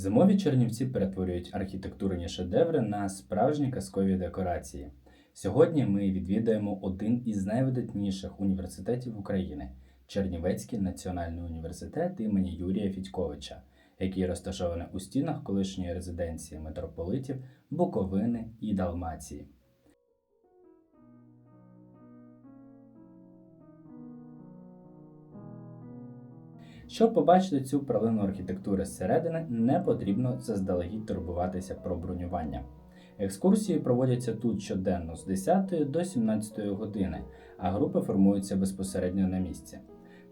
Зимові чернівці перетворюють архітектурні шедеври на справжні казкові декорації. Сьогодні ми відвідаємо один із найвидатніших університетів України Чернівецький національний університет імені Юрія Фідьковича, який розташований у стінах колишньої резиденції митрополитів Буковини і Далмації. Щоб побачити цю пралину архітектури зсередини, не потрібно заздалегідь турбуватися про бронювання. Екскурсії проводяться тут щоденно з 10 до 17 години, а групи формуються безпосередньо на місці.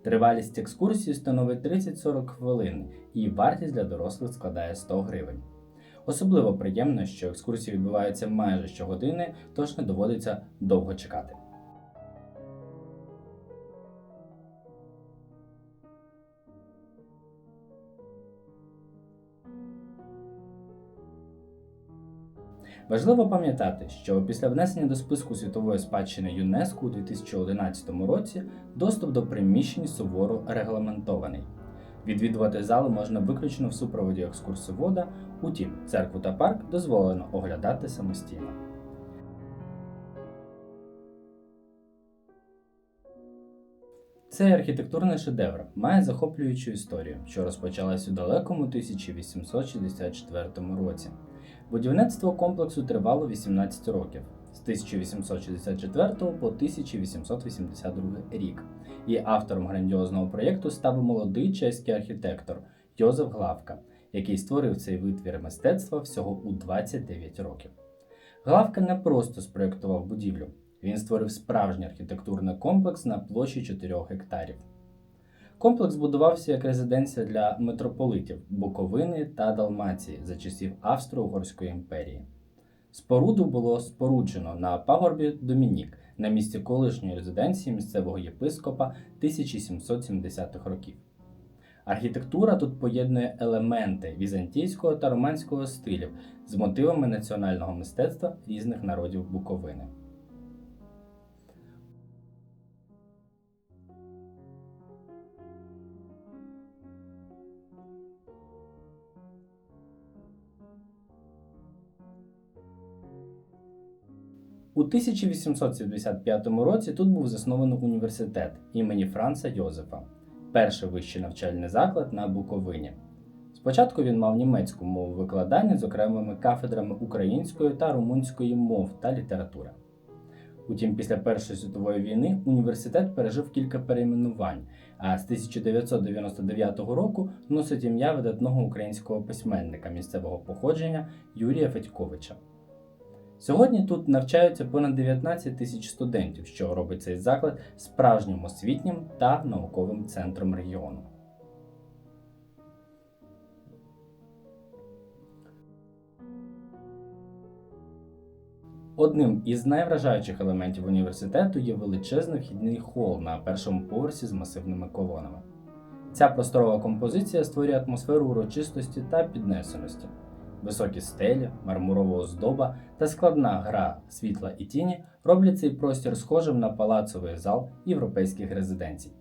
Тривалість екскурсії становить 30-40 хвилин, і вартість для дорослих складає 100 гривень. Особливо приємно, що екскурсії відбуваються майже щогодини, тож не доводиться довго чекати. Важливо пам'ятати, що після внесення до списку світової спадщини ЮНЕСКО у 2011 році доступ до приміщень суворо регламентований. Відвідувати зали можна виключно в супроводі екскурсовода, утім, церкву та парк дозволено оглядати самостійно. Цей архітектурний шедевр має захоплюючу історію, що розпочалась у далекому 1864 році. Будівництво комплексу тривало 18 років з 1864 по 1882 рік, і автором грандіозного проєкту став молодий чеський архітектор Йозеф Главка, який створив цей витвір мистецтва всього у 29 років. Главка не просто спроєктував будівлю, він створив справжній архітектурний комплекс на площі 4 гектарів. Комплекс будувався як резиденція для митрополитів Буковини та Далмації за часів Австро-Угорської імперії. Споруду було споруджено на пагорбі Домінік на місці колишньої резиденції місцевого єпископа 1770-х років. Архітектура тут поєднує елементи візантійського та романського стилів з мотивами національного мистецтва різних народів Буковини. У 1875 році тут був заснований університет імені Франца Йозефа, перший вищий навчальний заклад на Буковині. Спочатку він мав німецьку мову викладання з окремими кафедрами української та румунської мов та літератури. Утім, після Першої світової війни університет пережив кілька перейменувань, а з 1999 року носить ім'я видатного українського письменника місцевого походження Юрія Федьковича. Сьогодні тут навчаються понад 19 тисяч студентів, що робить цей заклад справжнім освітнім та науковим центром регіону. Одним із найвражаючих елементів університету є величезний вхідний хол на першому поверсі з масивними колонами. Ця просторова композиція створює атмосферу урочистості та піднесеності. Високі стелі, мармурова оздоба та складна гра світла і тіні роблять цей простір схожим на палацовий зал європейських резиденцій.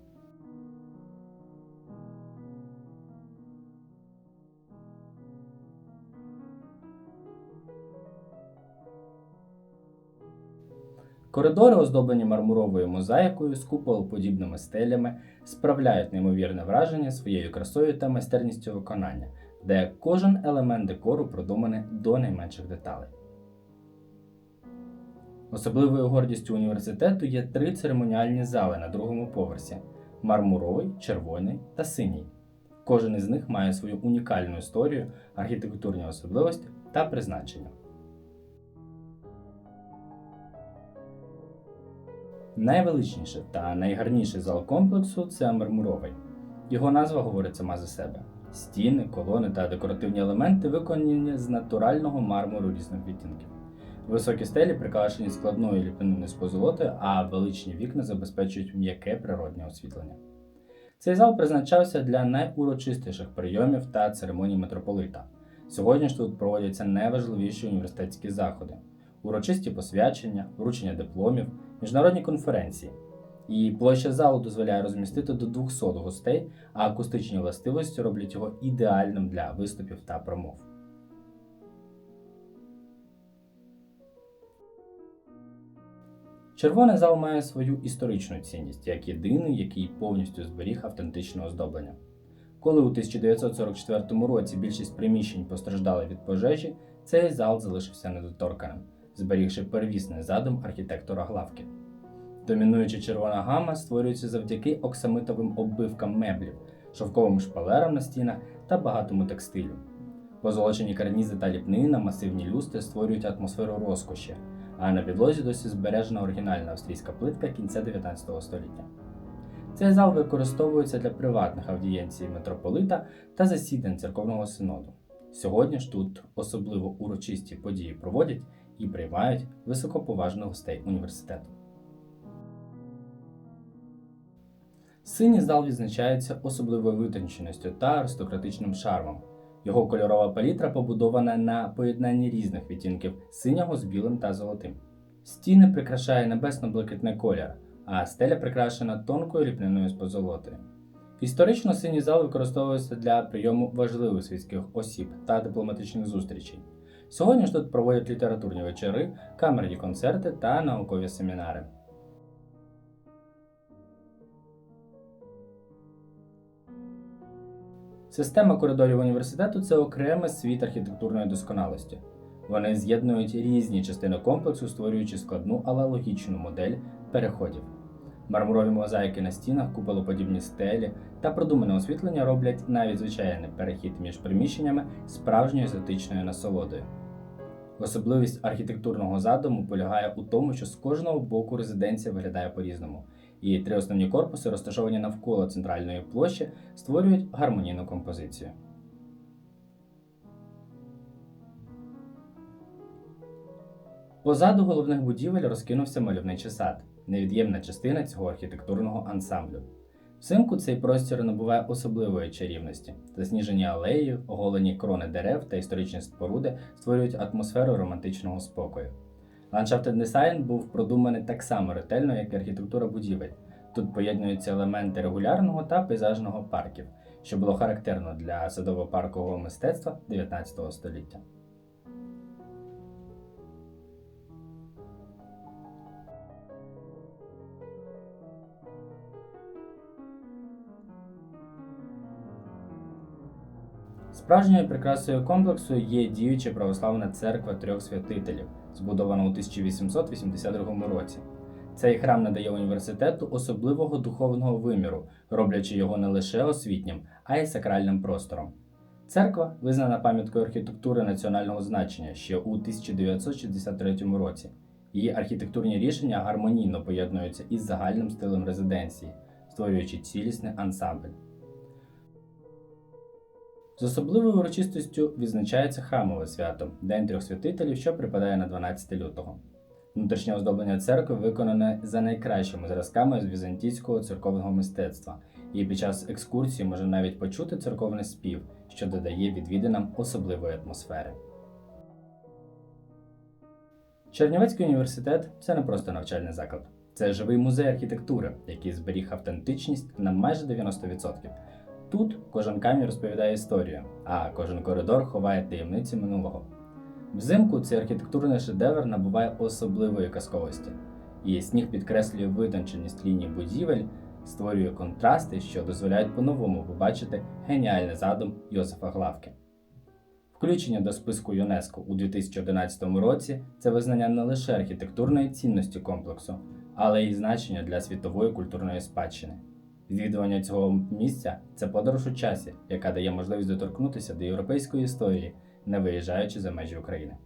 Коридори, оздоблені мармуровою мозаїкою з куполоподібними стелями, справляють неймовірне враження своєю красою та майстерністю виконання, де кожен елемент декору продуманий до найменших деталей. Особливою гордістю університету є три церемоніальні зали на другому поверсі: мармуровий, червоний та синій. Кожен із них має свою унікальну історію, архітектурні особливості та призначення. Найвеличніший та найгарніший зал комплексу це мармуровий. Його назва говорить сама за себе. Стіни, колони та декоративні елементи виконані з натурального мармуру різних відтінків. Високі стелі прикрашені складною ліпниною з позолотою, а величні вікна забезпечують м'яке природнє освітлення. Цей зал призначався для найурочистіших прийомів та церемоній митрополита. Сьогодні ж тут проводяться найважливіші університетські заходи: урочисті посвячення, вручення дипломів, міжнародні конференції. І площа залу дозволяє розмістити до 200 гостей, а акустичні властивості роблять його ідеальним для виступів та промов. Червоний зал має свою історичну цінність як єдиний, який повністю зберіг автентичне оздоблення. Коли у 1944 році більшість приміщень постраждали від пожежі, цей зал залишився недоторканим, зберігши первісний задум архітектора Главки. Домінуюча червона гама створюється завдяки оксамитовим оббивкам меблів, шовковим шпалерам на стінах та багатому текстилю. Позолочені карнізи та ліпнина, масивні люстри створюють атмосферу розкоші, а на підлозі досі збережена оригінальна австрійська плитка кінця 19 століття. Цей зал використовується для приватних аудієнцій митрополита та засідань церковного синоду. Сьогодні ж тут особливо урочисті події проводять і приймають високоповажних гостей університету. Синій зал відзначається особливою витонченістю та аристократичним шармом. Його кольорова палітра побудована на поєднанні різних відтінків синього з білим та золотим. Стіни прикрашає небесно-блакитний колір, а стеля прикрашена тонкою ліпниною з позолотою. Історично синій зал використовується для прийому важливих світських осіб та дипломатичних зустрічей. Сьогодні ж тут проводять літературні вечори, камерні концерти та наукові семінари. Система коридорів університету це окремий світ архітектурної досконалості. Вони з'єднують різні частини комплексу, створюючи складну, але логічну модель переходів. Мармурові мозаїки на стінах, куполоподібні стелі та продумане освітлення роблять навіть звичайний перехід між приміщеннями справжньою естетичною насолодою. Особливість архітектурного задуму полягає у тому, що з кожного боку резиденція виглядає по-різному, і три основні корпуси, розташовані навколо центральної площі, створюють гармонійну композицію. Позаду головних будівель розкинувся мальовничий сад, невід'ємна частина цього архітектурного ансамблю. Взимку цей простір набуває особливої чарівності. Засніжені алеї, оголені крони дерев та історичні споруди створюють атмосферу романтичного спокою. Ландшафтний дизайн був продуманий так само ретельно, як і архітектура будівель. Тут поєднуються елементи регулярного та пейзажного парків, що було характерно для садово-паркового мистецтва 19 століття. Справжньою прикрасою комплексу є діюча православна церква трьох святителів, збудована у 1882 році. Цей храм надає університету особливого духовного виміру, роблячи його не лише освітнім, а й сакральним простором. Церква визнана пам'яткою архітектури національного значення ще у 1963 році. Її архітектурні рішення гармонійно поєднуються із загальним стилем резиденції, створюючи цілісний ансамбль. З особливою урочистостю відзначається храмове свято День трьох святителів, що припадає на 12 лютого. Внутрішнє оздоблення церкви виконане за найкращими зразками з візантійського церковного мистецтва, і під час екскурсії можна навіть почути церковний спів, що додає відвідинам особливої атмосфери. Чернівецький університет це не просто навчальний заклад, це живий музей архітектури, який зберіг автентичність на майже 90%. Тут кожен камінь розповідає історію, а кожен коридор ховає таємниці минулого. Взимку цей архітектурний шедевр набуває особливої казковості, і сніг підкреслює витонченість ліній будівель, створює контрасти, що дозволяють по-новому побачити геніальний задум Йосифа Главки. Включення до списку ЮНЕСКО у 2011 році це визнання не лише архітектурної цінності комплексу, але й значення для світової культурної спадщини. Відвідування цього місця це подорож у часі, яка дає можливість доторкнутися до європейської історії, не виїжджаючи за межі України.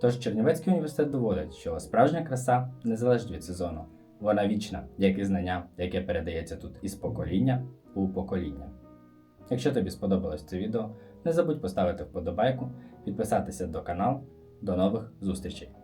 Тож Чернівецький університет доводить, що справжня краса не залежить від сезону, вона вічна, як і знання, яке передається тут із покоління у покоління. Якщо тобі сподобалось це відео, не забудь поставити вподобайку, підписатися до каналу. До нових зустрічей!